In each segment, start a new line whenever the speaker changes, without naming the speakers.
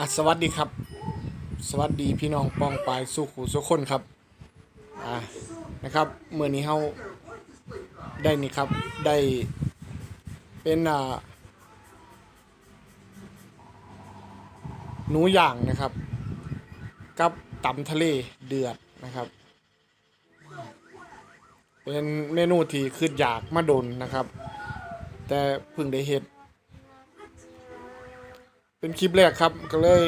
อะสวัสดีครับ สวัสดีพี่น้องปองปายสุขุสุขคนครับอ่านะครับเมื่อนี้เฮาได้นี่ครับได้เป็นอ่าหนูย่างนะครับ กับตำทะเลเดือดนะครับ เป็นเมนูที่คืออยากมาดนนะครับ แต่เพิ่งได้เห็ด เป็นคลิปแรกครับก็เลย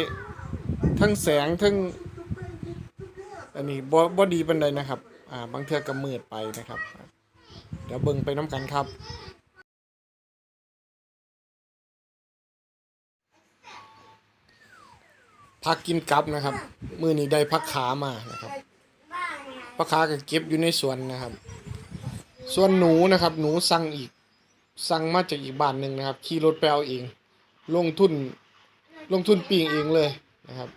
ทั้งแสงทั้งอันนี้บ่บ่ดีปานใดนะครับ อ่า บางเทือก็มืดไปนะครับ เดี๋ยวเบิ่งไปน้ำกันครับ พักกินกับนะครับ มือนี้ได้พักขามานะครับพักขาก็เก็บอยู่ในสวนนะครับ ส่วนหนูนะครับ หนูสั่งอีก สั่งมาจากอีกบ้านหนึ่งนะครับ ขี่รถไปเอาเอง ลงทุน ลงทุนปีงเองเลยนะครับ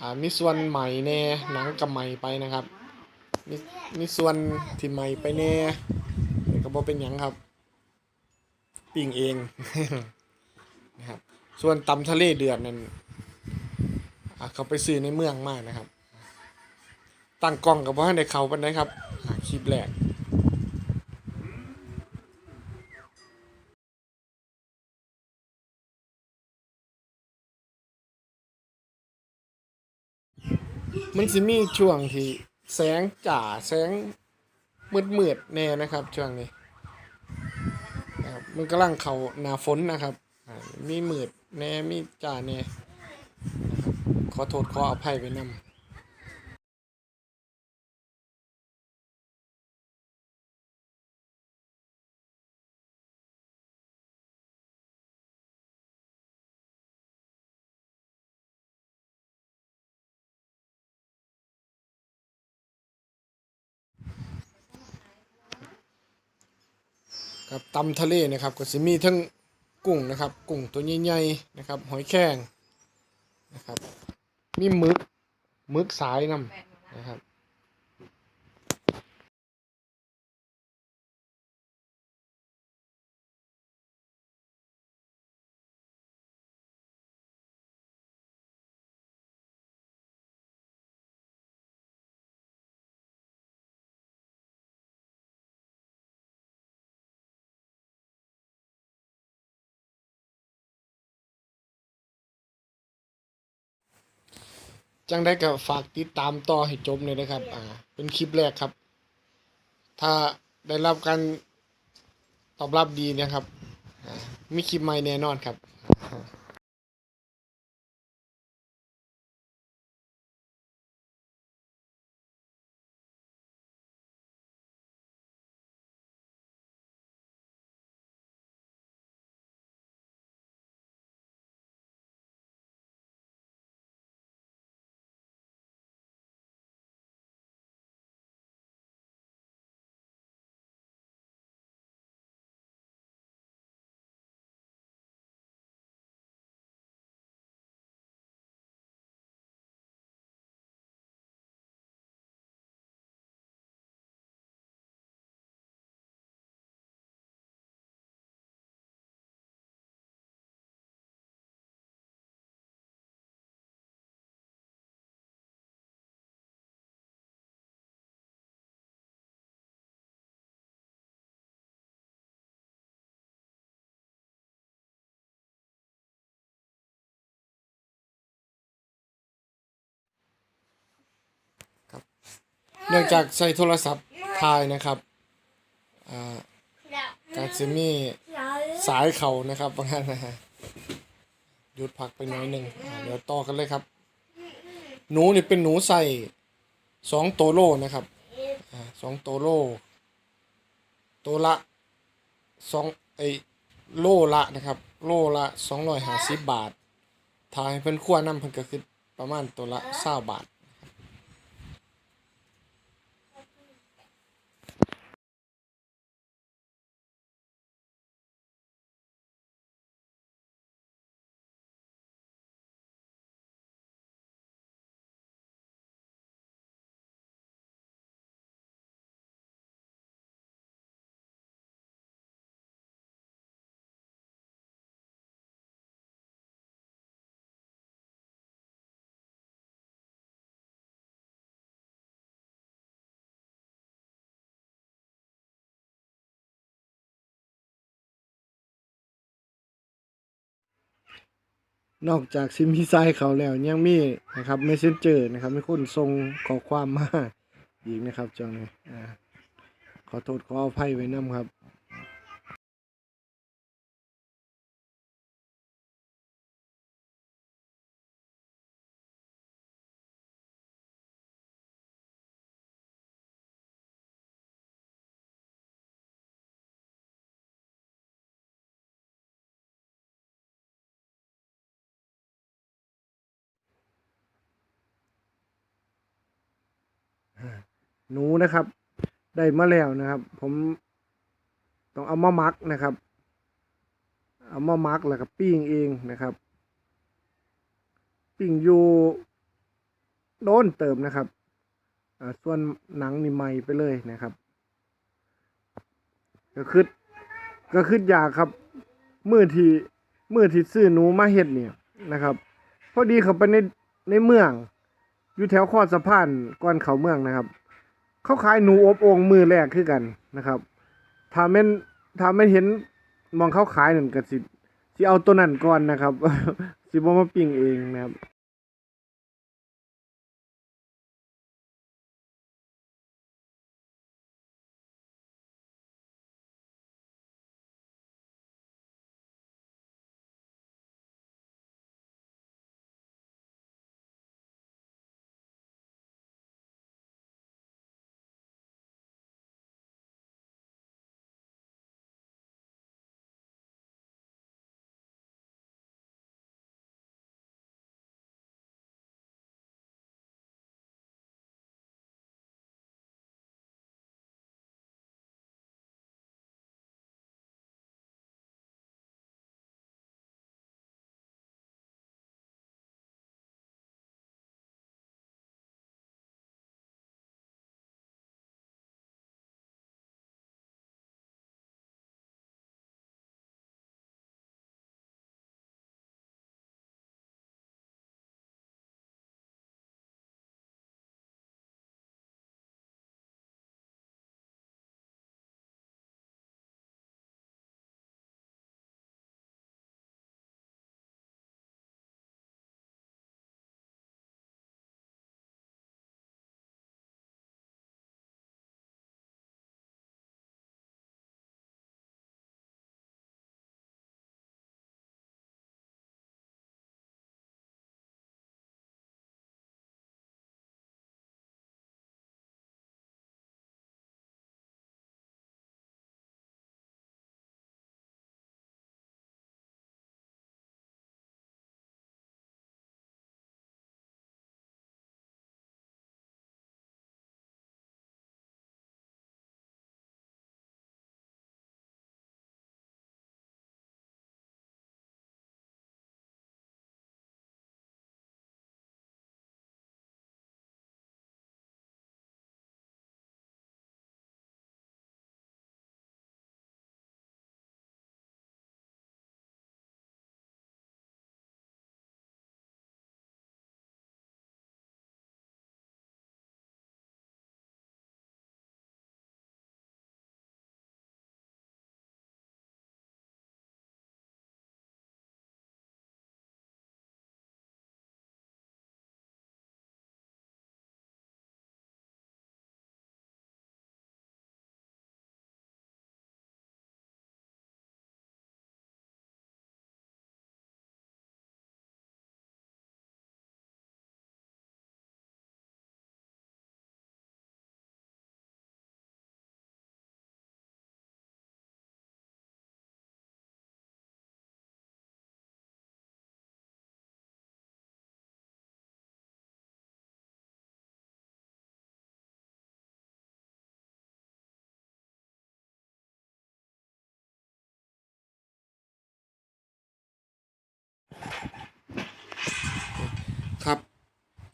อ่ามีส่วนใหม่แน่หนังกับใหม่ไปนะครับมีมีส่วนที่ใหม่ไปแน่ก็บ่เป็นหยังครับปีงเองนะครับส่วนตำทะเลเดือดนั่นอ่าเขาไปซื้อในเมืองมากนะครับตั้งกล้องกับว่าในเขาปันไดครับคลิปแรก มันสิมีช่วงที่แสงจ่าแสงมืดมืดๆแน่นะครับ ช่วงนี้นะครับมันกำลังเขาหนาฝนนะครับมีมืดแน่มีจ่าแน่ขอโทษขออภัยไปนำ กับตำทะเลนะครับก็จะมีทั้งกุ้งนะครับ กุ้งตัวใหญ่ๆนะครับ หอยแครงนะครับ มีหมึกหมึกสายนำนะครับ จังได้ก็ฝากติดตามต่อให้จบเลยนะครับ อ่า เป็นคลิปแรกครับ ถ้าได้รับการตอบรับดีนะครับอ่ามีคลิปใหม่แน่นอนครับ เนื่องจากใช้โทรศัพท์ถ่ายนะครับอ่าการจะมีสายเขานะครับบางท่านนะฮะหยุดพักไปหน้อยหนึ่งอ่าเดี๋ยวต่อกันเลยครับ หนูนี่เป็นหนูใส่สองโตโลนะครับอ่าสองโตโลตัวละสองไอโลละนะครับ โลละสองร้อยห้าสิบบาททายเพิ่นขั้วน้ำเพิ่นก็คือประมาณตัวละเศร้าบาท นอกจากซิมีไซเขาแล้วยังมีนะครับเมสเซนเจอร์นะครับมีคนส่งข้อความมาอีกนะครับจังนี้อ่าขอโทษขออภัยไว้นํครับ หนูนะครับ ได้มาแล้วนะครับ ผมต้องเอามามักนะครับ เอามามักแล้วก็ปิ้งเองนะครับ ปิ้งอยู่โน้นเติมนะครับส่วนหนังนี่ใหม่ไปเลยนะครับ ก็คือก็คืออยากครับมือที่มือที่ซื้อหนูมาเฮ็ดเนี่ยนะครับ พอดีเขาไปในในเมือง อยู่แถวคอสะพานก่อนเขาเมืองนะครับ เขาขายหนูอบโอ่งมือแรกคือกันนะครับถ้าแม่นถ้าไม่เห็นมองเขาขายนั่นก็สิสิเอาตัวนั้นก่อนนะครับ สิบ่มาปิ้งเองนะครับครับ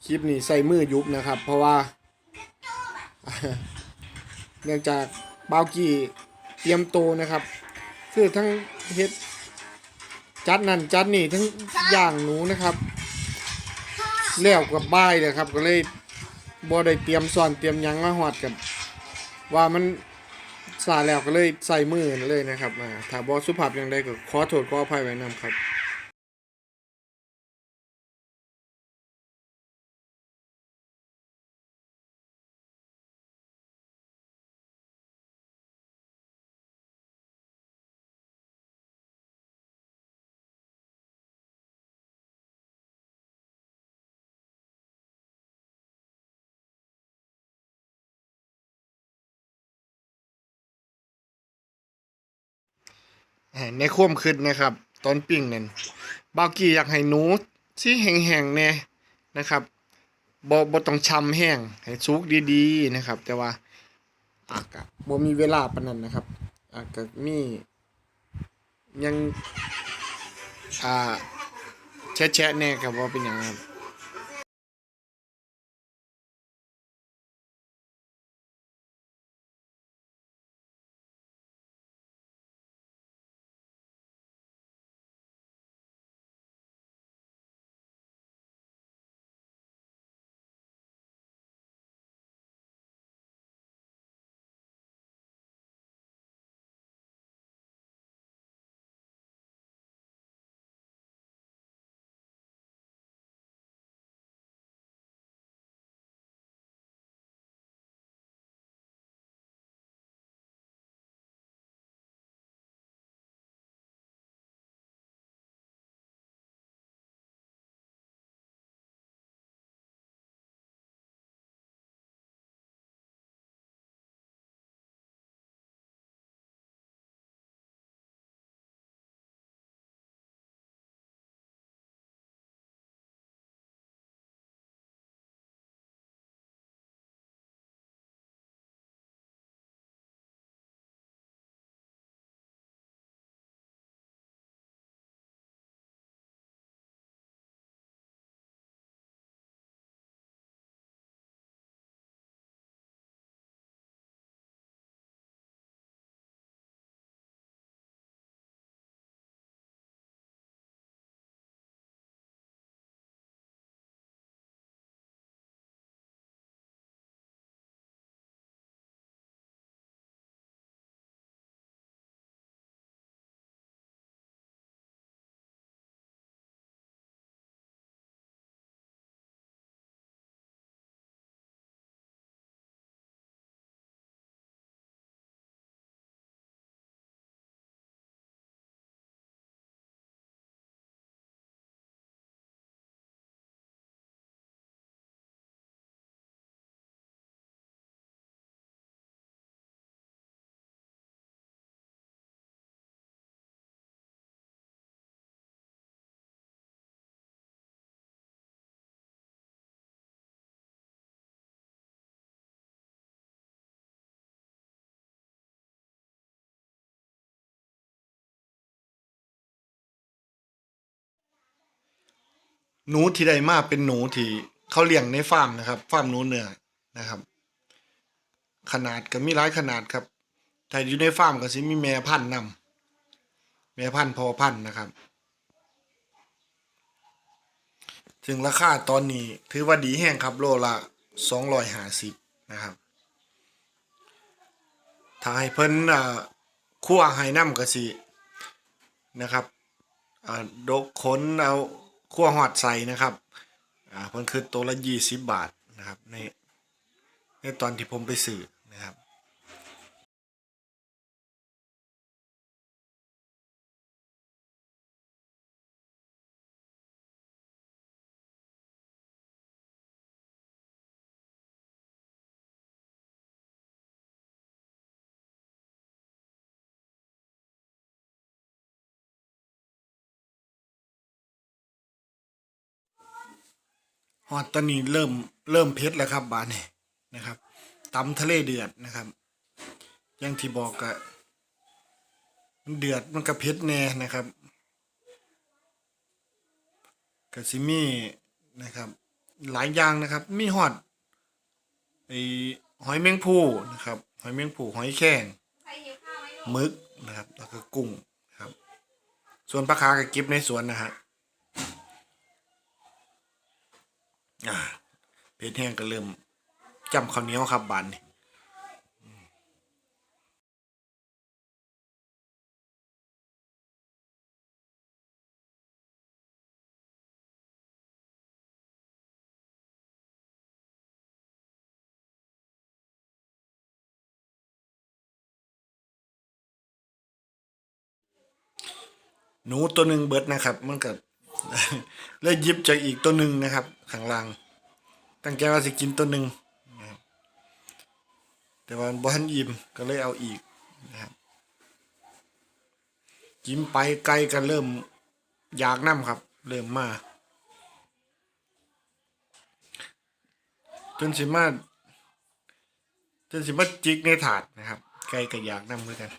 คลิปนี้ใส่มือยุบนะครับ เพราะว่า เนื่องจากบาวกี้เตรียมโตนะครับ คือทั้งเฮ็ดจัดนั่นจัดนี่ทั้งอย่างหนูนะครับแล้วกับบ้ายเลยครับ ก็เลยบ่ได้เตรียมสอนเตรียมยังมาหอดกัน ว่ามันสาแล้วก็เลยใส่มือเลยนะครับถ้าบ่สุภาพอย่างใดก็ขอโทษขออภัยไว้นํครับ ในควมคิดนะครับ ตอนปิ้งนั่นบากี้อยากให้หนูที่แห้งๆแน่นะครับบ่บ่ต้องชำแห้งให้สุกดีๆนะครับ แต่ว่าอากะบ่มีเวลาปานนั้นนะครับอากะมียังอ่าแชะๆแน่ครับว่าเป็นยังครับ หนูที่ได้มาเป็นหนูที่เขาเลี้ยงในฟาร์มนะครับฟาร์มหนูเนื้อนะครับ ขนาดก็มีหลายขนาดครับแต่อยู่ในฟาร์มก็สิมีแม่พันธุ์นำแม่พันธุ์พอพันธุ์นะครับ ถึงราคาตอนนี้ถือว่าดีแห้งครับ โลละสองร้อยห้าสิบนะครับถ้าให้เพิ่นอ่าคั่วให้น้ำก็สินะครับอ่าดกขนเอา ขั้วหอดใส่นะครับอ่าเพิ่นคือตัวละยี่สิบบาทนะครับในในตอนที่ผมไปซื้อ ฮอตตอนนี้เริ่มเริ่มเผ็ดแล้วครับบานนี้นะครับตำทะเลเดือดนะครับอย่างที่บอกกะมันเดือดมันก็เผ็ดแน่นะครับกะซิมีนะครับ หลายอย่างนะครับ มีฮอตไอหอยแมงภู่นะครับ หอยแมงภู่หอยแครงมึกนะครับ แล้วก็กุ้งนะครับ ส่วนปลาคากับกิบในสวนนะฮะ อ่าเพชรแห้งก็เริ่มจำข้าวเหนียวครับบานนี่หนูตัวหนึ่งเบิดนะครับ มันก็ เลยยิบจากอีกตัวหนึ่งนะครับข้างล่าง ตั้งใจว่าสิกินตัวหนึ่งนะครับแต่ว่าบ่ทันอิ่มก็เลยเอาอีกนะครับกินไปไกลกันเริ่มอยากน้ำครับ เริ่มมาจนสิมาจนสิมาจิกในถาดนะครับ ไกลกับอยากน้ำเหมือนกัน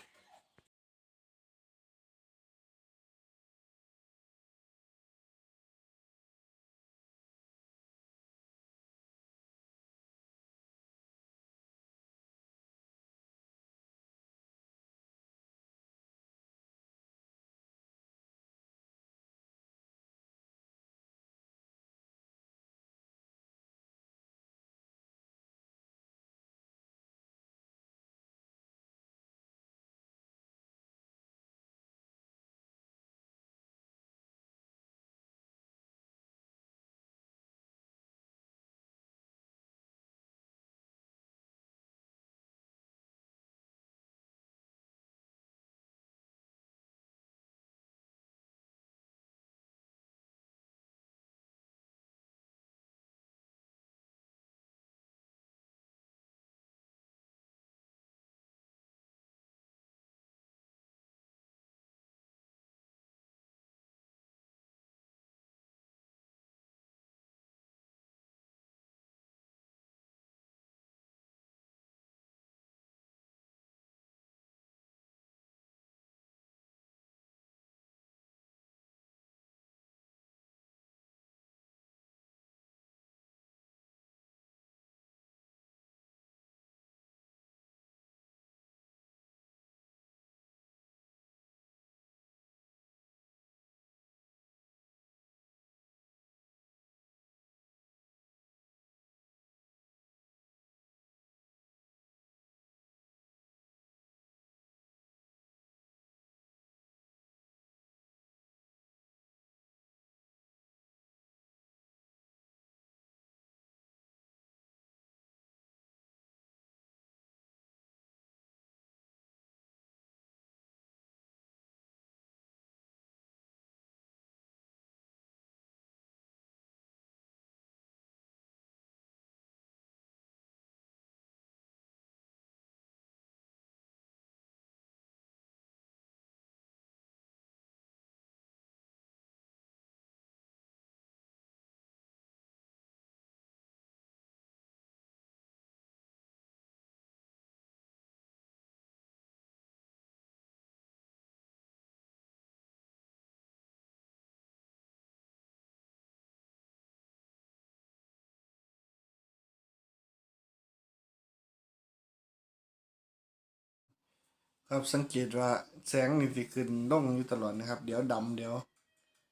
ครับสังเกตว่าแสงนี่สิขึ้นลงอยู่ตลอดนะครับ เดี๋ยวดำเดี๋ยว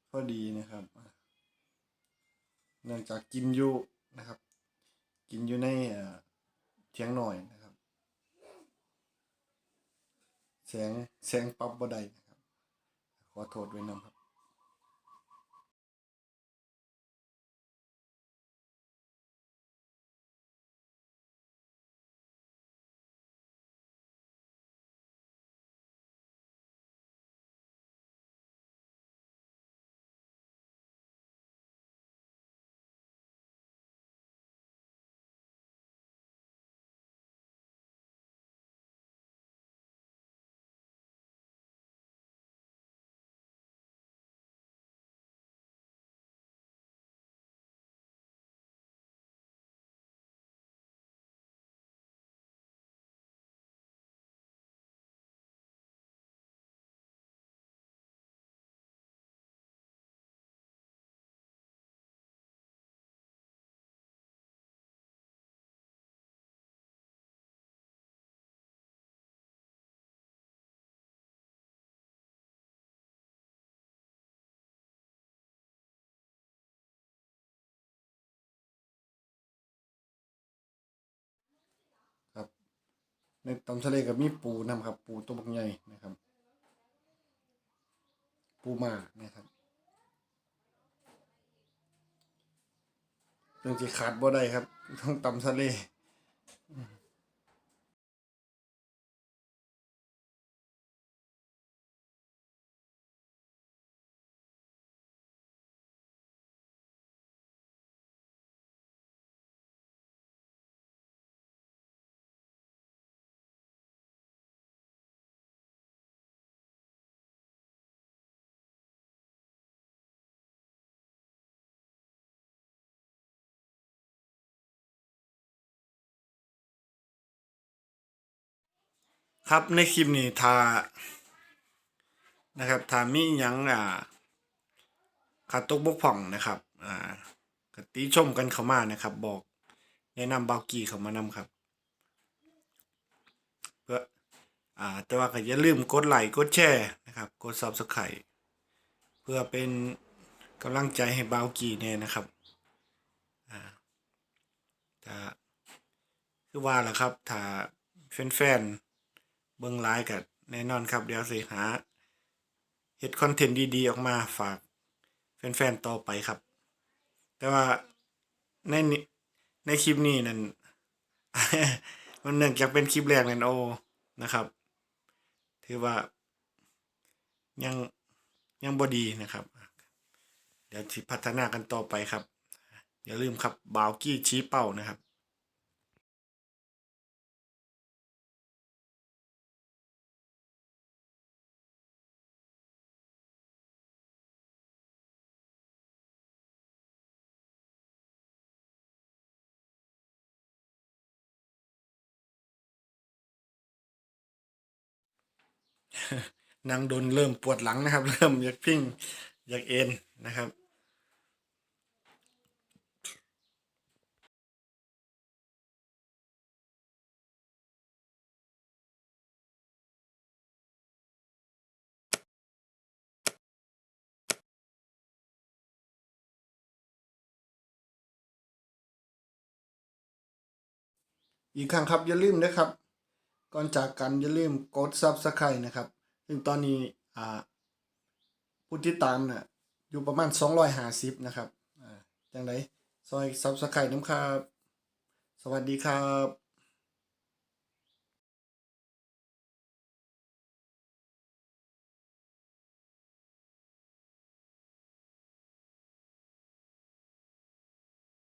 พอดีนะครับเนื่องจากกินอยู่นะครับ กินอยู่ในเอ่อเทียงหน่อยนะครับ แสงแสงปรับบ่ได้นะครับ ขอโทษไว้นำครับครับ ในตำทะเลกับมีปูนํครับ ปูตัวบักใหญ่นะครับ ปูมานะครับเรื่องที่ขาดบ่ได้ครับ ต้องตำทะเล ครับในคลิปนี้ถ้านะครับถ้ามียังอ่าขาดตกบกพร่องนะครับอ่ากติชมกันเข้ามานะครับ บอกแนะนำเบากีเข้ามานำครับเพื่ออ่าแต่ว่าก็อย่าลืมกดไลค์กดแชร์นะครับ กด Subscribe เพื่อเป็นกำลังใจให้เบากีแน่นะครับอ่าถ้าคือว่าล่ะครับถ้าแฟนๆ เบิ่งไลฟ์กับแน่นอนครับ เดี๋ยวสิหาเฮ็ดคอนเทนต์ดีๆ ออกมาฝากแฟนๆต่อไปครับ แต่ว่าในในคลิปนี้นั่นมันเนื่องจากเป็นคลิปแรกนั่นโอนะครับ ถือว่า ยังยังบดีนะครับ เดี๋ยวที่พัฒนากันต่อไปครับ อย่าลืมครับบาวกี้ชี้เป้านะครับ นางดนเริ่มปวดหลังนะครับ เริ่มอยากพิ้งอยากเอ็นนะครับอีกครั้งครับอย่าลืมนะครับ ก่อนจากกันอย่าลืมกด Subscribe นะครับ ซึ่งตอนนี้อ่าผู้ติดตามน่ะอยู่ประมาณ 250 นะครับอ่าจังไดซอยซับสไครต์น้ำครับ สวัสดีครับ